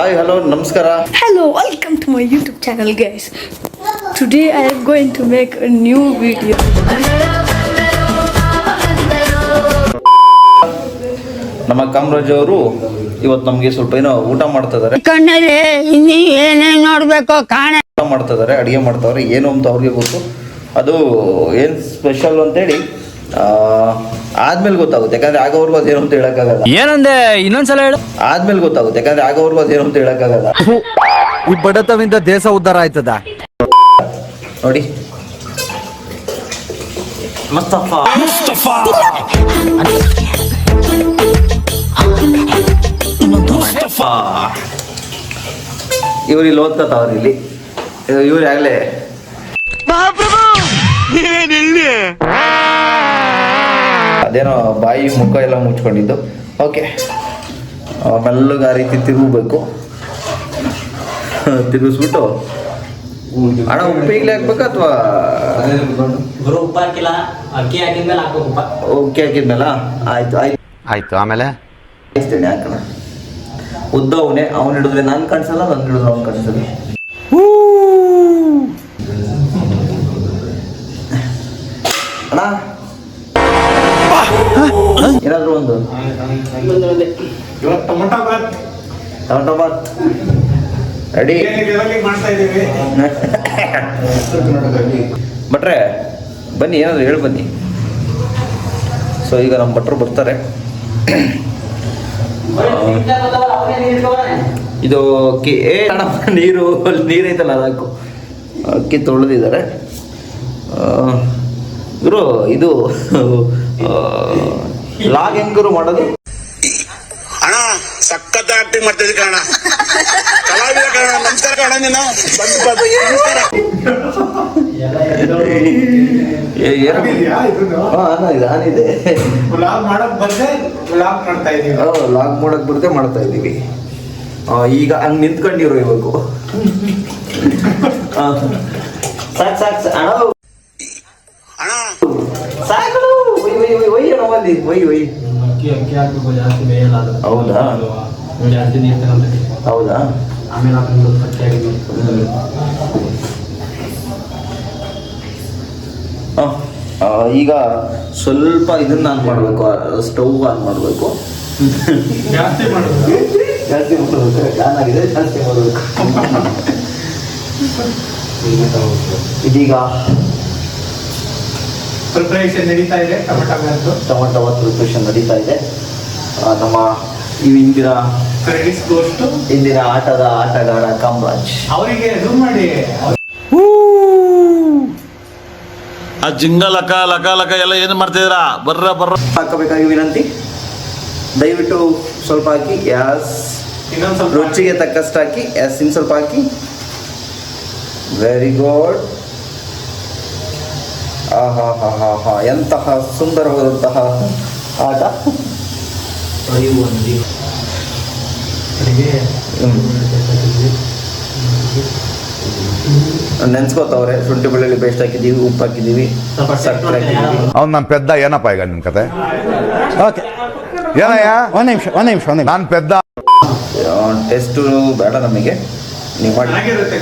Hi hello ನಮಸ್ಕಾರ. Hello, welcome to my YouTube channel, guys. Today I am going to make a new video ನಮ್ಮ ಕಾಮರಾಜ್ ಅವರು ಇವತ್ತು ನಮಗೆ ಸ್ವಲ್ಪ ಏನೋ ಊಟ ಮಾಡ್ತಾ ಇದ್ದಾರೆ ಕಣ್ಣಲ್ಲಿ ಇನ್ನಿ ಏನೇನು ನೋಡಬೇಕು ಕಾಣ. ಊಟ ಮಾಡ್ತಾ ಇದ್ದಾರೆ ಅಡಿಗೆ ಮಾಡ್ತಾವ್ರೆ ಏನು ಅಂತ ಅವ್ರಿಗೆ ಗೊತ್ತು. ಅದು ಏನು ಸ್ಪೆಷಲ್ ಅಂತೇಳಿ ಆದ್ಮೇಲೆ ಗೊತ್ತಾಗುತ್ತೆ. ಯಾಕಂದ್ರೆ ಆಗೋವರೆಗೂ ಅದೇನು ಅಂತ ಹೇಳಕ್ಕಾಗಲ್ಲ. ಏನಂದೆ? ಇನ್ನೊಂದ್ಸಲ ಹೇಳು. ಆದ್ಮೇಲೆ ಗೊತ್ತಾಗುತ್ತೆ. ಯಾಕಂದ್ರೆ ಆಗೋವರೆಗೂ ಅದೇನು ಅಂತ ಹೇಳಕ್ಕಾಗಲ್ಲ. ಈ ಬಡತವಿಂದ ದೇಶ ಉದ್ಧಾರ ಆಯ್ತದ? ನೋಡಿ. ಮಸ್ತಫಾ. ಮುಸ್ತಫಾ. ಇವ್ರು ಇಲ್ಲಿ ಇಲ್ಲಿ. ಇವ್ರು ಆಗ್ಲೇ. ಅದೇನೋ ಬಾಯಿ ಮುಖ ಎಲ್ಲ ಮುಚ್ಕೊಂಡಿದ್ದು. ಓಕೆ ಮೆಲ್ಲಗೆ ಆ ರೀತಿ ತಿರುಗಬೇಕು. ತಿರುಗಿಸ್ಬಿಟ್ಟು. ಹಣ ಉಪ್ಪು ಈಗಲೇ ಹಾಕ್ಬೇಕಾ ಅಥವಾ? ಉಪ್ಪು ಹಾಕಿಲ್ಲ ಅಕ್ಕಿ ಹಾಕಿದ್ಮೇಲೆ ಉಪ್ಪ ಹಾಕಿದ್ಮೇಲ? ಆಯ್ತು ಆಯ್ತು. ಆಯ್ತು ಆಮೇಲೆ? ಹಾಕ್ತೇನೆ ಹಾಕೋಣ. ಉದ್ದ ಅವನೇ ಅವ್ನು ಹಿಡಿದ್ರೆ ನಾನು ಕಾಣಿಸಲ್ಲ ನಾನು ಹಿಡಿದ್ರೆ ಅವ್ನು ಕಾಣಿಸಲ್ಲ. ಅಣ್ಣ. ಏನಾದ್ರು ಒಂದು? ಟೊಮಟೊ ಬಾತ್. ರೆಡಿ ಭಟ್ರೆ ಬನ್ನಿ ಏನಾದ್ರು ಹೇಳಿ ಬನ್ನಿ. ಸೊ ಈಗ ನಮ್ಮ ಭಟ್ರು ಬರ್ತಾರೆ. ಇದು ಏ ನೀರು ಅಲ್ಲಿ ನೀರೈತಲ್ಲ ಅದಕ್ಕೂ. ಅಕ್ಕಿ ತೊಳೆದಿದ್ದಾರೆ. ಗುರು ಇದು ಲಾಗ್ ಹೆಂಗರು ಗುರು ಮಾಡೋದು? ಅಣ್ಣ ಸಖತ್ ಆಕ್ಟಿಂಗ್ ಮಾಡ್ತಿದ್ದೆ ಕಣ ಕಲಾವಿದ ಕಣ ನಮಸ್ಕಾರ ಕಣ ನೀನು. ಬಂದು ಬಂದು ನಮಸ್ಕಾರ ಮಾಡಕ್ ಮಾಡ್ತಾ ಇದೀವಿ ಲಾಗ್ ಮಾಡಕ್ ಬರದೆ ಮಾಡ್ತಾ ಇದ್ದೀವಿ. ಆ, ಈಗ ಹಂಗ್ ನಿಂತ್ಕೊಂಡಿರೋ ಇವಾಗ. ಸಾಕ್ ಸಾಕ್ ಅಣ್ಣ ಸಾಕು. ಒಯ್ ನಮ್ಮಲ್ಲಿ ಒಯ್ಯ ಒಯ್ ಅಣ್ಣ ಅಲ್ಲಿ ಒಯ್ ಒಯ್. ಅಕ್ಕಿ ಅಕ್ಕಿ ಹಾಕ್ಬೇಕು ಜಾಸ್ತಿ ಬೇಯಲ್ಲ ಅದು. ಹೌದಾ? ಜಾಸ್ತಿ ನೀರು ತಗೊಂಡ್ರೆ ಹೌದಾ? ಆಮೇಲೆ ಹಾಕೊಂಡು ಅಕ್ಕಿ ಈಗ ಸ್ವಲ್ಪ ಇದನ್ನ ಆನ್ ಮಾಡಬೇಕು ಸ್ಟವ್ ಆನ್ ಮಾಡಬೇಕು. ಜಾಸ್ತಿ ಮಾಡೋದು ಜಾಸ್ತಿ ಮಾಡಬೇಕು ಆನ್ ಆಗಿದೆ ಜಾಸ್ತಿ ಮಾಡಬೇಕು. ಇದೀಗ ಪ್ರಿಪರೇಷನ್ ನಡೀತಾ ಇದೆ ಟೊಮೆಟೊ ಟೊಮೆಟೊ ಪ್ರಿಪ್ರೇಷನ್ ನಡೀತಾ ಇದೆ. ನಮ್ಮ ಈ ಇಂದಿನ ಕ್ರೆಡಿಟ್ಸ್ ಗೋಷ್ಟು ಇಂದಿನ ಆಟದ ಆಟಗಾರ ಕಾಮರಾಜ್. ಅವರಿಗೆ ಝೂಮ್ ಮಾಡಿ. ಆ ಜಿಂಗ ಲಕ ಲಕ ಲಕ ಎಲ್ಲ ಏನು ಮಾಡ್ತಿದ್ದೀರಾ? ಬರ್ರ ಬರ್ರ. ಹಾಕಬೇಕಾಗಿ ವಿನಂತಿ. ದಯವಿಟ್ಟು ಸ್ವಲ್ಪ ಹಾಕಿ ಯಾಸ್ ಇನ್ನೊಂದು ಸ್ವಲ್ಪ ರುಚಿಗೆ ತಕ್ಕಷ್ಟು ಹಾಕಿ ಯಾಸ್ ಇನ್ನು ಸ್ವಲ್ಪ ಹಾಕಿ. ವೆರಿ ಗುಡ್ ಆಹಾ ಹಾ ಹಾ ಹಾ ಎಂತಹ ಸುಂದರವಾದಂತಹ ಆಟ? ನೆನ್ಸ್ಕೋತವ್ರೆ ಶುಂಠಿ ಬೆಳ್ಳುಳ್ಳಿ ಪೇಸ್ಟ್ ಹಾಕಿದ್ದೀವಿ ಉಪ್ಪು ಹಾಕಿದ್ದೀವಿ ಸಕ್ಕರೆ ಹಾಕಿದ್ದೀವಿ. ಅವ್ನು ನನ್ನ ಪೆದ್ದ ಏನಪ್ಪ ಈಗ ನಿಮ್ಮ ಕತೆ? ಓಕೆ. ಏನಯ್ಯ? ಒಂದು ನಿಮಿಷ ಒಂದು ನಿಮಿಷ ಒಂದ್ ನಿಮಿಷ. ನಾನು ಪೆದ್ದ ಟೆಸ್ಟು ಬೇಡ ನಮಗೆ. ನೀವು ಮಾಡಿ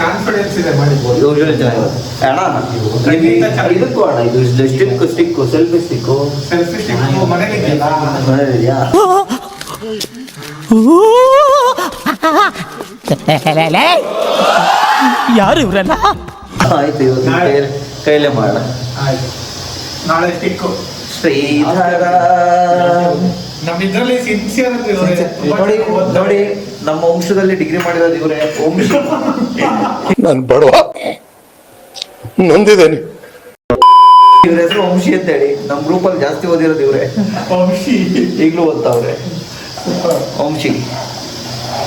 ಕಾನ್ಫಿಡೆನ್ಸ್ ಇದೆ ಮಾಡಿರ್ಬೋದು. ಯೂಶಲಿ ಚೆನ್ನಾಗಿರುತ್ತೆ ಅಣ್ಣ ಖಂಡಿತ ಚೆನ್ನಾಗಿದೆ. ಇದಕ್ಕೂ ಅಣ್ಣ ಇದು stick stick selfie stick selfie ಯಾರು ಇವ್ರಲ್ಲ? ಆಯ್ತು ಇವತ್ತು ಕೈಲೆ ಮಾಡೋಣ. ಆಯ್ತು. ನಾಳೆ ಸ್ಟಿಕ್ಕು ಶ್ರೀಧರ. ನಮ್ಮಿದ್ರಲ್ಲಿ ಸಿನ್ಸಿಯರ್ ನೋಡಿ ನೋಡಿ. ನಮ್ಮ ವಂಶದಲ್ಲಿ ಡಿಗ್ರಿ ಮಾಡಿರೋದು ಇವರೇ. ವಂಶ. ನಾನು ಬಡವ. ನೊಂದಿದ್ದೇನೆ ಇವ್ರ ಹೆಸರು ವಂಶಿ ಅಂತ ಹೇಳಿ ನಮ್ಮ ಗ್ರೂಪಲ್ಲಿ ಜಾಸ್ತಿ ಓದಿರೋದು ಇವರೇ. ವಂಶಿ. ಈಗಲೂ ಓದ್ತಾವ್ರೆ ವಂಶಿ.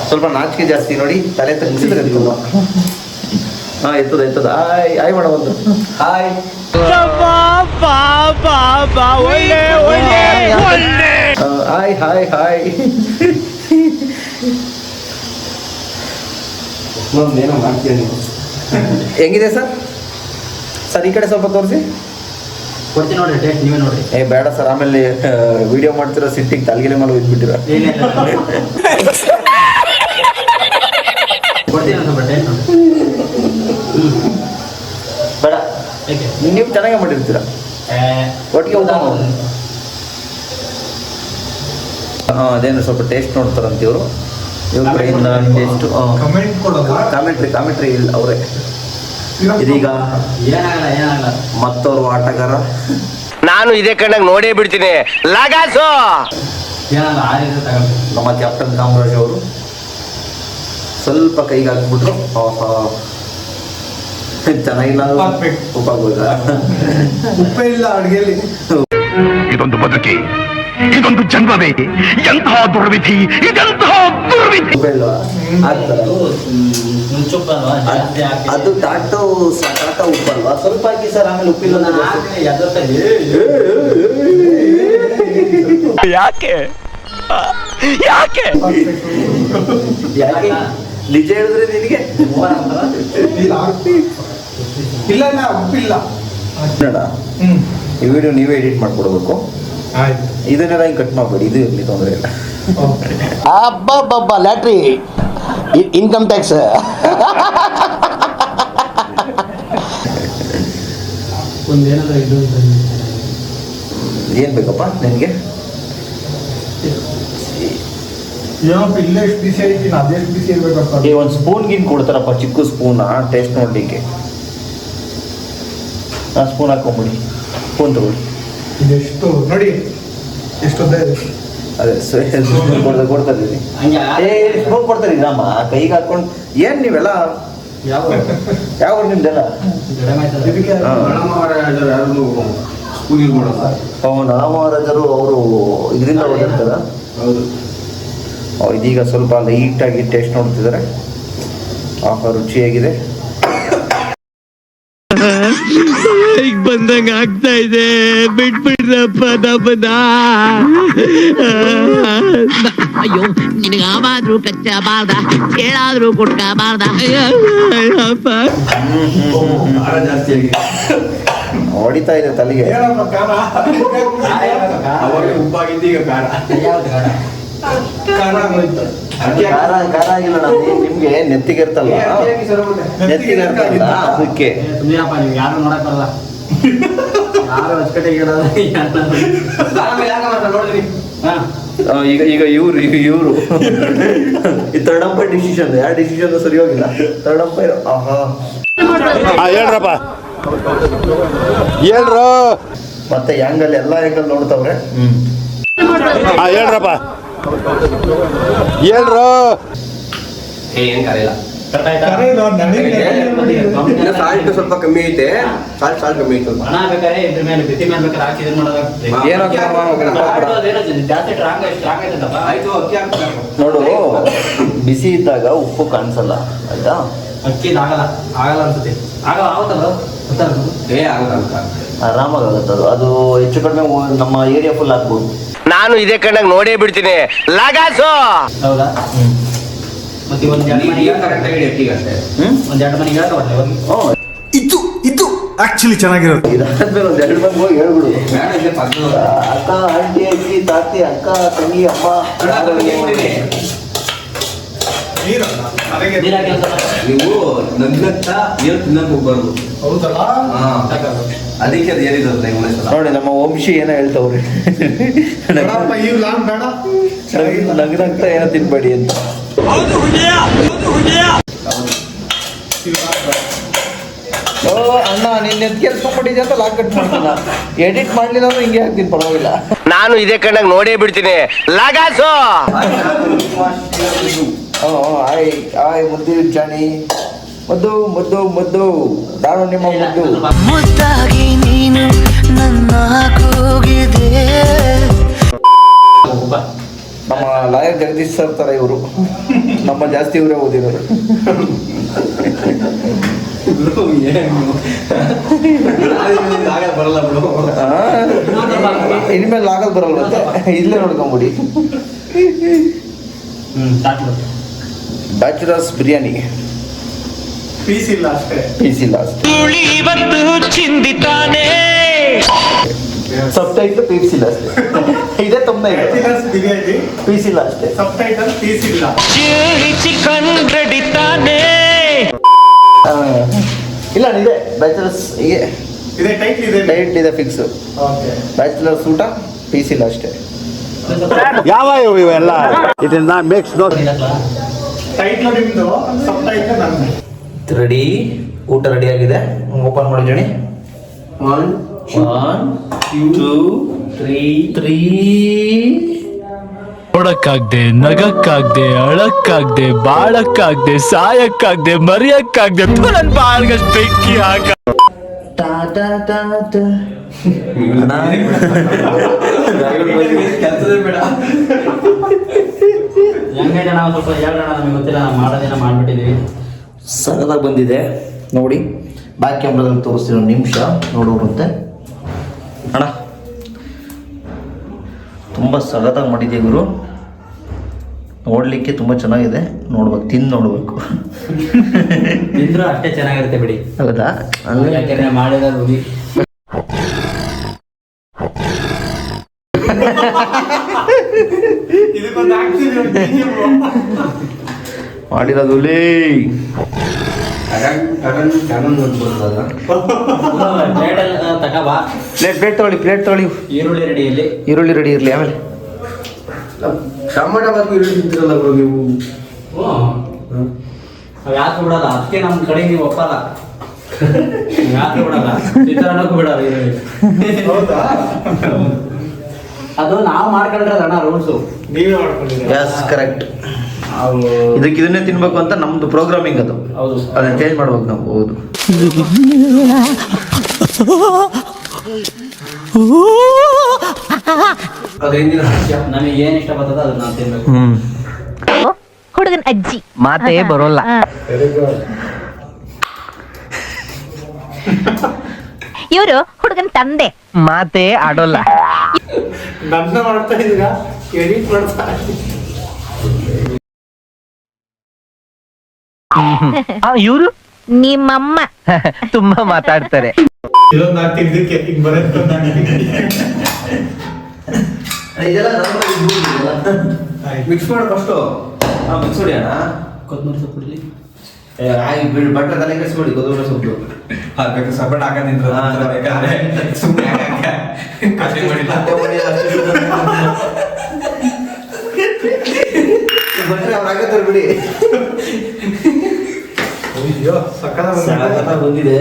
ಸ್ವಲ್ಪ ನಾಚಿಕೆ ಜಾಸ್ತಿ ನೋಡಿ ತಲೆ ತಗ್ಗಿಸಿದ್ರೆ ಹಾ ಎತ್ತದ ಎತ್ತದ ಹಾಯ್ ಹಾಯ್ ಮಾಡೋ ಒಂದು ಹಾಯ್ ಹಾಯ್ ಹಾಯ್ ಹಾಯ್ ಏನೋ ಮಾಡ್ತೀಯ ನೀವು ಹೆಂಗಿದೆ ಸರ್? ಸರ್ ಈ ಕಡೆ ಸ್ವಲ್ಪ ತೋರಿಸಿ. ಕೊಡ್ತೀನಿ ನೋಡ್ರಿ ಟೇಸ್ಟ್ ನೀವೇ ನೋಡ್ರಿ. ಏ ಬೇಡ ಸರ್ ಆಮೇಲೆ ವಿಡಿಯೋ ಮಾಡ್ತಿರೋ ಸಿಟ್ಟಿಗೆ ತಲೆಗೆಲೆ ಮೇಲೆ ಇದ್ಬಿಟ್ಟಿರ ಏನಿಲ್ಲ ಕೊಡ್ತೀನಿ ಬಟ್ಟೆ ಬೇಡ. ನೀವು ಚೆನ್ನಾಗೇ ಮಾಡಿರ್ತೀರ. ಒಟ್ಟಿಗೆ ಅದೇನು ಸ್ವಲ್ಪ ಟೇಸ್ಟ್ ನೋಡ್ತಾರಂತ ಇವರು. ಇವ್ರ ಕಡೆಯಿಂದ ಕಮೆಂಟ್ ಕೊಡೋದಾ. ಕಾಮೆಂಟ್ರಿ ಕಾಮೆಂಟ್ರಿ ಇಲ್ಲ ಅವರೇ. ಇದೀಗ ಮತ್ತೋರ್ವ ಆಟಗಾರ. ನಾನು ಇದೇ ಕಣ್ಣಾಗ ನೋಡೇ ಬಿಡ್ತೀನಿ. ಲಗಾಸು! ನಮ್ಮ ಕ್ಯಾಪ್ಟನ್ ಕಾಮರಾಜ್ ಅವರು ಸ್ವಲ್ಪ ಕೈಗೆ ಹಾಕ್ಬಿಟ್ರು. ಚೆನ್ನಾಗಿಲ್ಲ ಉಪ್ಪು ಹಾಕ್ಬೇಕು. ಉಪ್ಪು ಹಾಕ್ಬೇಕಾ? ಉಪ್ಪೇ ಇಲ್ಲ ಅಡುಗೆಯಲ್ಲಿ ಇದೊಂದು ಬದುಕಿ ಇದೊಂದು ಜನ್ಮವೇ ಎಂತಹ ದುರ್ವಿಧಿ ಇದೆಂತಹ ಅದು ಟಾಟೋ ಸ- ಟಾಟಾ ಉಪ್ಪಲ್ವಾ ಸ್ವಲ್ಪ ಹಾಕಿ ಸರ್ ಆಮೇಲೆ ಉಪ್ಪಿಲ್ಲ ಯಾಕೆ ಯಾಕೆ ಯಾಕೆ ನಿಜ ಹೇಳಿದ್ರೆ ನಿನಗೆ? ಇಲ್ಲ ಇಲ್ಲ ಇಲ್ಲ ಉಪ್ಪಿಲ್ಲ ನೋಡ ಈ ವಿಡಿಯೋ ನೀವೇ ಎಡಿಟ್ ಮಾಡ್ಕೊಡ್ಬೇಕು ಆಯ್ತು ಇದನ್ನೆಲ್ಲ ಹಿಂಗೆ ಕಟ್ ಮಾಡಬೇಡಿ ಇದು ಇರಲಿ ತೊಂದರೆ ಇಲ್ಲ ಅಬ್ಬಬ್ಬಬ್ಬ ಲ್ಯಾಟ್ರಿ. Income tax. ಏನು ಬೇಕಪ್ಪ ನಿನಗೆ? ಈ ಒಂದು ಸ್ಪೂನ್ ಗಿನ್ ಕೊಡ್ತಾರಪ್ಪ ಚಿಕ್ಕ ಸ್ಪೂನ ಟೇಸ್ಟ್ ನೋಡ್ಲಿಕ್ಕೆ. ಆ ಸ್ಪೂನ್ ಹಾಕೊಂಬಿಡಿ. ಸ್ಪೂನ್ ತಗೊಳ್ಳಿ. ನೋಡಿ ಎಷ್ಟೊದ್ದ ಇದೆ? ಅದೇ ಸ್ಪೂನ್ ಕೊಡ್ತಾ ಕೊಡ್ತಾ ಇದ್ದೀನಿ. ಹಂಗೆ ಏ ಸ್ಪೂನ್ ಕೊಡ್ತಾರೆ ರಾಮ ಕೈಗೆ ಹಾಕೊಂಡು ಏನು ನೀವೆಲ್ಲ? ಯಾವ ಯಾವ ನಿಮ್ದೆಲ್ಲ? ನಳಮಹಾರಾಜರು ಅವರು ಇದರಿಂದ ಓದಿರ್ತಾರ ಹೌದು. ಇದೀಗ ಸ್ವಲ್ಪ ಲೈಟಾಗಿ ಟೇಸ್ಟ್ ನೋಡ್ತಿದ್ದಾರೆ. ಆಹಾ ರುಚಿಯಾಗಿದೆ. ಈಗ ಬಂದಂಗ ಆಗ್ತಾ ಇದೆ ಬಿಟ್ಬಿಡ್ರಪ್ಪ ನಮ್ಮನ್ನ ಅಯ್ಯೋ ನಿನಗ ಆವಾದ್ರೂ ಕಚ್ಚಬಾರ್ದ ಕೇಳಾದ್ರೂ ಕೊಟ್ಕಬಾರ್ದ ಹೊಡಿತಾ ಇದೆ ತಲೆಗೆ ಏನಪ್ಪ ಖಾರ ಯಾವ್ದು ಗಾಢ? ಖಾರ ಆಗೋಯ್ತು ಖಾರ ಖಾರ ಆಗಿಲ್ಲ ನಾನು ನಿಮ್ಗೆ ನೆತ್ತಿಗೆ ಇರ್ತಲ್ಲ ನೆತ್ತಿಗೆ ಇರ್ತಲ್ಲ ಅದಕ್ಕೆ ಯಾರು ನೋಡಕ್ ಬರಲ್ಲ ಹಾ ಈಗ ಈಗ ಇವ್ರು ಈಗ ಇವರು ಈ ಥರ್ಡ್ ಅಂಪೈರ್ ಡಿಸಿಷನ್ ಯಾವ ಡಿಸಿಷನ್ ಸರಿ ಹೋಗಿಲ್ಲ ತರ್ಡಪ್ಪ ಹೇಳ್ರಪ್ಪ. ಹೇಳ್ರ. ಮತ್ತೆ ಯಾಂಗಲ್ ಎಲ್ಲಾ ಯಾಂಗಲ್ ನೋಡ್ತಾವ್ರೆ. ಹ್ಮ್ ಹೇಳ್ರಪ್ಪ. ಹೇಳ್ರು ಖಾರ ಇಲ್ಲ. ನನಗೆ ಸಾಲ್ಟ್ ಸ್ವಲ್ಪ ಕಮ್ಮಿ ಐತೆ. ಸಾಲ್ಟ್ ಸಾಲ್ಟ್ ಕಮ್ಮಿ ಐತೆ ಏನೋ ನೋಡು ಬಿಸಿ ಇದ್ದಾಗ ಉಪ್ಪು ಕಾಣಿಸಲ್ಲ ಆಯ್ತಾ? ಅಕ್ಕಿ ಆಗಲ್ಲ ಆಗಲ್ಲ ಅನ್ಸುತ್ತೆ. ಆಗಲ್ಲ ಆಗುತ್ತಲ್ಲ? ಏ ಆಗಲ್ಲ ಆರಾಮಾಗಿ ಆಗುತ್ತೆ ಅದು ಅದು ಹೆಚ್ಚು ಕಡಿಮೆ ನಮ್ಮ ಏರಿಯಾ ಫುಲ್ ಆಗ್ಬೋದು. ನಾನು ಇದೇ ಕಣ್ಣಾಗ ನೋಡೇ ಬಿಡ್ತೀನಿ. ಲಗಾಸು! ಹೌದಾ? ಮತ್ತೆ ಒಂದ್ ಎರಡು ಮನೆಗೆ ಹ್ಮ್? ಒಂದ್ ಎರಡು ಮನೆಗೆ ಹ್ಞೂ ಇತ್ತು ಇದು ಆಕ್ಚುಲಿ ಚೆನ್ನಾಗಿರೋದು. ಇದಾದ್ಮೇಲೆ ಒಂದು ಎರಡು ಮಂದಿ ಹೋಗಿ ಹೇಳ್ಬಿಡು. ಅಕ್ಕ ಆಂಟಿ ಅಜ್ಜಿ ತಾತಿ ಅಕ್ಕ ತಂಗಿ ಅಮ್ಮ. ನೀರ್. ನೀವು ನಗ್ನಗ್ತಾ ನೀರು ತಿನ್ನಕ್ ಹೋಗ್ಬಾರ್ದು ಹೌದಲ್ಲ? ಅದಕ್ಕೆ ಅದು ಏನಿದ್ರು ನೋಡಿ ನಮ್ಮ ವಂಶಿ ಏನೋ ಹೇಳ್ತಾವ್ರಿ. ನಗ್ನಗ್ತಾ ಏನೋ ತಿನ್ಬೇಡಿ ಅಂತ. ಓ ಅಣ್ಣ ನಿನ್ನ ಕೆಲ್ಸ್ಕೊಂಡ್ಬಿಟ್ಟಿದ್ದೆ ಅಂತ ಲಾಕ್ ಕಟ್ ಮಾಡ್ತಾನ. ಎಡಿಟ್ ಮಾಡ್ಲಿಲ್ಲ ಅಂದ್ರೆ ಹಿಂಗೆ ಹಾಕ್ತೀನಿ ಪರವಾಗಿಲ್ಲ. ನಾನು ಇದೇ ಕಣ್ಣಾಗ ನೋಡೇ ಬಿಡ್ತೀನಿ. ಲಗಾಸು! ಆಯ್ ಆಯ್ ಮುದ್ದು ಜಾಣಿ. ಮುದ್ದು ಮುದ್ದು ಮುದ್ದು. ನಾನು ನಿಮ್ಮ ಮುದ್ದು. ಮುದ್ದಾಗಿ ನೀನು ನನ್ನ ಕೂಗಿದೆ. ನಮ್ಮ ಲಾಯರ್ ಜಗದೀಶ್ ಸರ್ ತರ ಇವರು. ನಮ್ಮ ಜಾಸ್ತಿ ಇವರೇ ಓದಿರೋರು. ಬರಲ್ಲ ಇನ್ಮೇಲೆ ಆಗಲ್ ಬರಲ್ಲ ಇಲ್ಲೇ ನೋಡ್ಕೊಂಬಿಡಿ. ಹ್ಮ್ ಸಾಕು. ಬ್ಯಾಚುಲರ್ಸ್ ಬಿರಿಯಾನಿ ಪೀಸ್ ಇಲ್ಲ ಅಷ್ಟೇ. ಪೀಸ್ ಇಲ್ಲ ಅಷ್ಟೇ. ಹುಳಿ ಬಂದು ಚಿಂದಿತಾನೆ. ಸಬ್ ಇಲ್ಲ ಅಷ್ಟೇ. ಇದೇ ತುಂಬ ಬ್ಯಾಚುಲರ್ಸ್ ಬಿರಿಯಾನಿ ಪೀಸ್ ಇಲ್ಲ ಅಷ್ಟೇ. ಸಬ್ ಟೈಟಲ್ ಪೀಸ್ ಇಲ್ಲ. ಚೀಳಿ ಚಿಕನ್ ಗಡಿತಾನೆ ಇಲ್ಲ ಇದೆ. ಬ್ಯಾಚುಲರ್ಸ್ ಇದೆ. ಇದೆ ಟೈಟ್ಲ್ ಇದೆ. ಟೈಟ್ಲ್ ಇದೆ ಫಿಕ್ಸ್ ಓಕೆ ಬ್ಯಾಚುಲರ್ಸ್ ಊಟ ಪೀಸ್ ಇಲ್ಲ ಅಷ್ಟೇ. ಯಾವ ಇವೆಲ್ಲ? It is not makes no title ನಿಮ್ದು ಸಬ್ ಟೈಟ್ಲ್ ನಂದು ರೆಡಿ ಊಟ ರೆಡಿ ಆಗಿದೆ? ಓಪನ್ ಮಾಡಿ ಜಣಿ one one two three three ನೋಡಕ್ಕಾಗ್ದೆ ನಗಕ್ಕಾಗ್ದೆ ಅಳಕ್ಕಾಗ್ದೆ ಬಾಳಕ್ಕಾಗ್ದೆ ಸಾಯಕ್ಕಾಗ್ದೆ ಮರಿಯಕ್ಕಾಗ್ದೆ ನನ್ನ ಬಾಳ್ಗಷ್ಟು ಬೆಂಕಿ ಹಾಕ. ಟಾ. ಅಣ್ಣ, ಬೇಡ. ಹೆಂಗೈತೆ ನಾವು ಸ್ವಲ್ಪ ಹೇಳೋಣ ನಮಗೆ ಗೊತ್ತಿಲ್ಲ ನಾವು ಮಾಡೋದೇನೋ ಮಾಡ್ಬಿಟ್ಟಿದೀವಿ ಸಖತ್ತಾಗಿ ಬಂದಿದೆ. ನೋಡಿ ಬ್ಯಾಕ್ ಕ್ಯಾಮ್ರಾದಲ್ಲಿ ತೋರಿಸ್ತೀನಿ ಒಂದು ನಿಮಿಷ ನೋಡೋರಂತೆ ಅಣ್ಣ ತುಂಬ ಸಗದಾಗಿ ಮಾಡಿದೆ ಗುರು? ನೋಡಲಿಕ್ಕೆ ತುಂಬ ಚೆನ್ನಾಗಿದೆ. ನೋಡ್ಬೇಕು ತಿಂದು ನೋಡಬೇಕು. ತಿಂದ್ರು ಅಷ್ಟೇ ಚೆನ್ನಾಗಿರುತ್ತೆ ಬಿಡಿ. ಹೌದಾ? ಯಾಕೆಂದ್ರೆ ಮಾಡಿದ ಆಕ್ಚುಲಿ ಮಾಡಿರೋದು ಲೇ. ಪ್ಲೇಟ್ ಪ್ಲೇಟ್ ತಗೊಳ್ಳಿ ಪ್ಲೇಟ್ ತಗೊಳ್ಳಿ. ಈರುಳ್ಳಿ ರೆಡಿ ಇರಲಿ ಈರುಳ್ಳಿ ರೆಡಿ ಇರಲಿ ಆಮೇಲೆ. ಟಮಾಟ ಬಾತು ಈರುಳ್ಳಿ ತಿಂತಿರಲ್ಲ ಬ್ರೋ ನೀವು? ಹ್ಞೂ ಯಾಕೆ ಬಿಡಲ್ಲ? ಅದಕ್ಕೆ ನಮ್ಮ ಕಡೆ ನೀವು ಒಪ್ಪಲ್ಲ. ಯಾಕೆ ಬಿಡಲ್ಲ? ಚಿತ್ರಾನ್ನಕ್ಕೂ ಬಿಡಲ್ಲ ಈರುಳ್ಳಿ. ಹೌದಾ? ಅದು ನಾವು ಮಾಡ್ಕೊಂಡ್ರೆ ಅಣ್ಣ ರೂಲ್ಸು ನೀವೇ ಮಾಡ್ಕೊಂಡಿದ್ದೀರಾ? ಎಸ್ ಕರೆಕ್ಟ್ ಇದಕ್ಕೆ ಇದನ್ನೇ ತಿನ್ಬೇಕು ಅಂತ ನಮ್ದು ಪ್ರೋಗ್ರಾಮಿಂಗ್ ಅದು. ಹೌದು ಅದನ್ನ ಚೇಂಜ್ ಮಾಡ್ಬೇಕು ನಾವು ಹೌದು. ಅದು ಹಿಂದಿನ ಹಾಸ್ಯ. ನಮಗೆ ಏನು ಇಷ್ಟ ಬರ್ತದ ಅದನ್ನ ನಾವು ತಿನ್ಬೇಕು. ಹುಡುಗನ ಅಜ್ಜಿ. ಮಾತೇ ಬರೋಲ್ಲ. ವೆರಿ ಗುಡ್ ಇವರು ಹುಡುಗನ ತಂದೆ. ಮಾತೇ ಆಡೋಲ್ಲ. ನನ್ನ ಮಾಡ್ತಾ ಇದ್ದೀರಾ ಎಡಿಟ್ ಮಾಡ್ತಾ ಇವರು? ನಿಮ್ಮಮ್ಮ. ತುಂಬಾ ಮಾತಾಡ್ತಾರೆ. ಇದೊಂದು ಹಾಕ್ತೀನಿ ಇದಕ್ಕೆ ಈಗ ಬರುತ್ತೆ ಒಂದು ಹಾಕ್ತೀನಿ ಮಿಕ್ಸ್ ಮಾಡಿ ಫಸ್ಟು ಮಿಕ್ಸ್ ಹೊಡಿ ಅಣ್ಣ. ಕೊತ್ತಂಬರಿ ಸೊಪ್ಪು ಆಯ್ ಬಿಡು ಬಟ್ರೆ ತಲೆ ಕೆಡಿಸ್ಬೇಡಿ ಕೊತ್ತಂಬರಿ ಸೊಪ್ಪು ಅದಕ್ಕೆ ಸಪರೇಟ್ ಹಾಕೋದಿದ್ರು ಹಾ. ಬೇಕಾದ್ರೆ ಸುಮ್ಮನೆ ಅವ್ರು ಹಾಕತ್ತಾರೆ ಬಿಡಿ ಅಯ್ಯೋ ಸಕ್ಕದ ಬಂದಿದೆ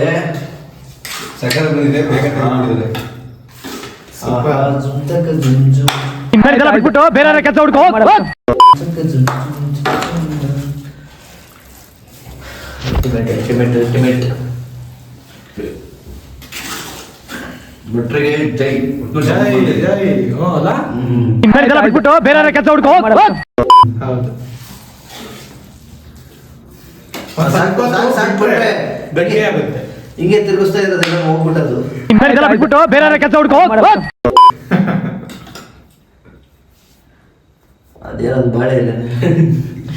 ಬಂದಿದೆ ಆಹಾ, ಜುಂಟಕ ಜುಂಜು. ಬಿಟ್ಬಿಟ್ಟು ಬೇರೆ ಕೆಲಸ ಹುಡ್ಕೋ ಜುಂಜು. ಅಲ್ಟಿಮೇಟ್ ಅಲ್ಟಿಮೇಟ್ ಭಟ್ರಿಗೆ ಜೈ ಜೈ ಜೈ ಹ್ಞೂ ಅಲ್ಲ ಬಿಟ್ಬಿಟ್ಟು ಬೇರೆ ಕೆಲಸ ಹುಡ್ಕೋ ಹೌದು. ಗಟ್ಟಿ ಆಗುತ್ತೆ. ಹಿಂಗೆ ತಿರುಗಿಸ್ತಾ ಇರೋದೆಲ್ಲ ಹೋಗ್ಬಿಟ್ಟದು ಬಿಟ್ಬಿಟ್ಟು ಬೇರೆ ಕೆಲಸ ಹುಡ್ಕೋ ಅದೇನದು ಬಾಳೆ ಇಲ್ಲ.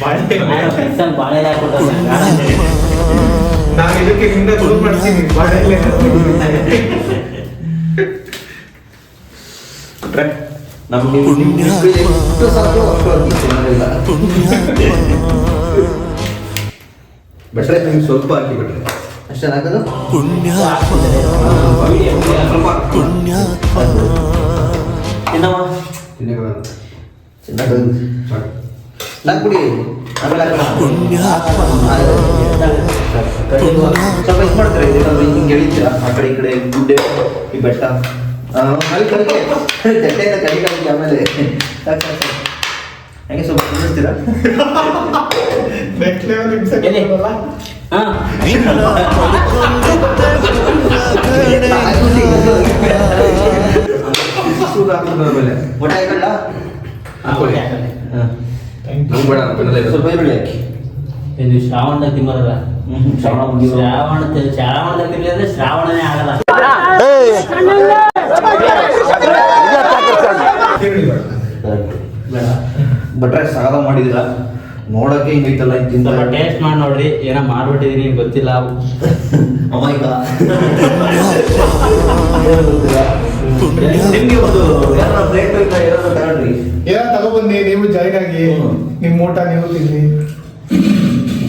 ಬಾಳೆ ಬಾಳೆ ಹಾಕ್ಬಿಟ್ಟು ನಾನು ಇದಕ್ಕೆ ನಿಂದ ಶುರು ಮಾಡ್ತೀನಿ. ಬಾಳೆ ಎಲೆ. ಬಿಟ್ರೆ ನಮ್ ನಿಮ್ ನಿಮ್ ನಿಮ್ಗೆ ಎಷ್ಟು ಸಾಕು ಅಷ್ಟು ಅದ್ಭುತ ಚೆನ್ನಾಗಿಲ್ಲ. ಬಟ್ರೆ ನಿಮ್ಗೆ ಸ್ವಲ್ಪ ಹಾಕಿ ಬಿಟ್ರೆ ಅಷ್ಟೇ ಹಾಕೋದು ತಿನ್ನವ ತಿನ್ನಕ್ಕೆ ಚೆನ್ನಾಗಿ ನಾಕ್ಬಿಡಿ ಆಮೇಲೆ ಹಾಕೋಣ. ಕಡೆ ಈ ಕಡೆ ಗುಡ್ಡೆ ಈ ಬೆಟ್ಟ. ಅಲ್ಲಿ ಜಟ್ಟೆಯಿಂದ ಕಲಿ ಕಲಿಕೆ ಆಮೇಲೆ. ಹಂಗೆ ಸ್ವಲ್ಪ ತಿನ್ನಿಸ್ತೀರಾ ನೆಕ್ಸ್ಟ್ ಲೆವೆಲ್? ಹಾ. ಆಮೇಲೆ ಊಟ ಹಾಕಲ್ಲ ಹಾಕೊಳ್ಳಿ. ಹಾಂ ಬೆಲ್ಲ ಇದೆ. ಸ್ವಲ್ಪ ಈರುಳ್ಳಿ ಹಾಕಿ. ಇದು ಶ್ರಾವಣದ ತಿಮ್ಮರಲ್ಲ. ಶ್ರಾವಣ ಶ್ರಾವಣ ಶ್ರಾವಣದ ಅಂದ್ರೆ ಶ್ರಾವಣನೇ ಆಗಲ್ಲ. ಬಟ್ರೆ ಬೇಡ. ಬೇಡ ಭಟ್ರೆ ಸಾಲ ಮಾಡಿದಿರ ನೋಡಕ್ಕೆ ಹಿಂಗೈತಲ್ಲ ಹಿಂಗ್ ಸ್ವಲ್ಪ ಟೇಸ್ಟ್ ಮಾಡಿ ನೋಡ್ರಿ ಏನೋ ಮಾಡ್ಬಿಟ್ಟಿದೀನಿ ಗೊತ್ತಿಲ್ಲ. ಅಮಾಯಕ ನಿಮ್ಗೆ ಒಂದು ಯಾರ ಪ್ಲೇಟ್ ಇಲ್ಲ ಏನಾದ್ರು ತಗೊಂಡ್ರಿ? ಏನೋ ತಗೊಬಂದಿ ನೀವು ಜಾಯ್ನ್ ಆಗಿ. ನಿಮ್ ನಿಮ್ಮ ಊಟ ನೀವು ತಿನ್ನಿ.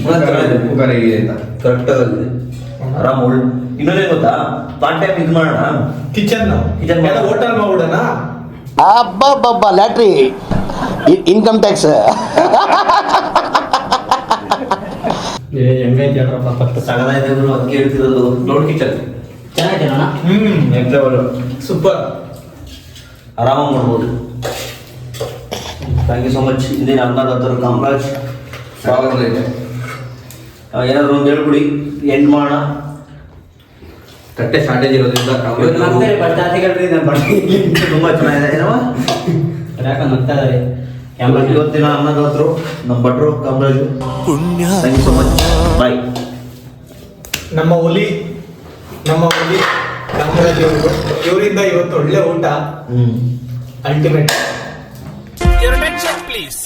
ಇದೆ, ಅಂತ. ಕರೆಕ್ಟ್ ಆಗಿದೆ ಅಮ್ಮ ಆರಾಮ್ ಒಳ್ಳೆ ಇನ್ನೊಂದೇ ಗೊತ್ತಾ? ಪಾರ್ಟ್ ಟೈಮ್ ಇದು ಮಾಡೋಣ. Kitchen kitchen. ಹೋಟೆಲ್ ಮಾಡ್ಬಿಡೋಣ? ಅಬ್ಬಬ್ಬಬ್ಬ ಲ್ಯಾಟ್ರಿ. ಇನ್ಕಮ್ ಟ್ಯಾಕ್ಸ್ ಏ ಹೆಂಗೈತೆ ಹೇಳ್ರಪ್ಪ ಫಸ್ಟ್ ಸಗದಾಯ್ತು ಅದಕ್ಕೆ ಹೇಳ್ತಿರೋದು. ನೋಡ್ ಕಿಚನ್ ಚೆನ್ನಾಗಿದೆ ಅಣ್ಣ ಹ್ಮ್ ನೆಕ್ಸ್ಟ್ ಸೂಪರ್ ಆರಾಮಾಗಿ ಮಾಡ್ಬೋದು ಥ್ಯಾಂಕ್ ಯು ಸೊ ಮಚ್ ಇಂದಿನ ಅನ್ನದಾತರು ಕಾಮರಾಜ್ ಸ್ವಾಗತ ಇದೆ. ಏನಾದ್ರು ಒಂದು ಹೇಳ್ಬಿಡಿ ಎಂಡ್ ಮಾಡೋಣ ತಟ್ಟೆ ಶಾರ್ಟೇಜ್ ಇರೋದ್ರಿಂದ ನಾನು ಬರ್ತೀನಿ. ತುಂಬಾ ಚೆನ್ನಾಗಿದೆ ಏನವ ಯಾಕಂದ್ರೆ ನಗ್ತಾ ಇದಾರೆ ಕ್ಯಾಮ್ರಾ ಇವತ್ತಿನ ಅನ್ನದಾತರು ನಮ್ಮ ಭಟ್ರು Kamaraju. Thank you so much bye ನಮ್ಮ ಹುಲಿ ನಮ್ಮ ಹುಲಿ ಕಾಮರಾಜ್ ಅವರು ಇವರಿಂದ ಇವತ್ತು ಒಳ್ಳೆ ಊಟ. ಹ್ಮ್. Ultimate Your attention, please.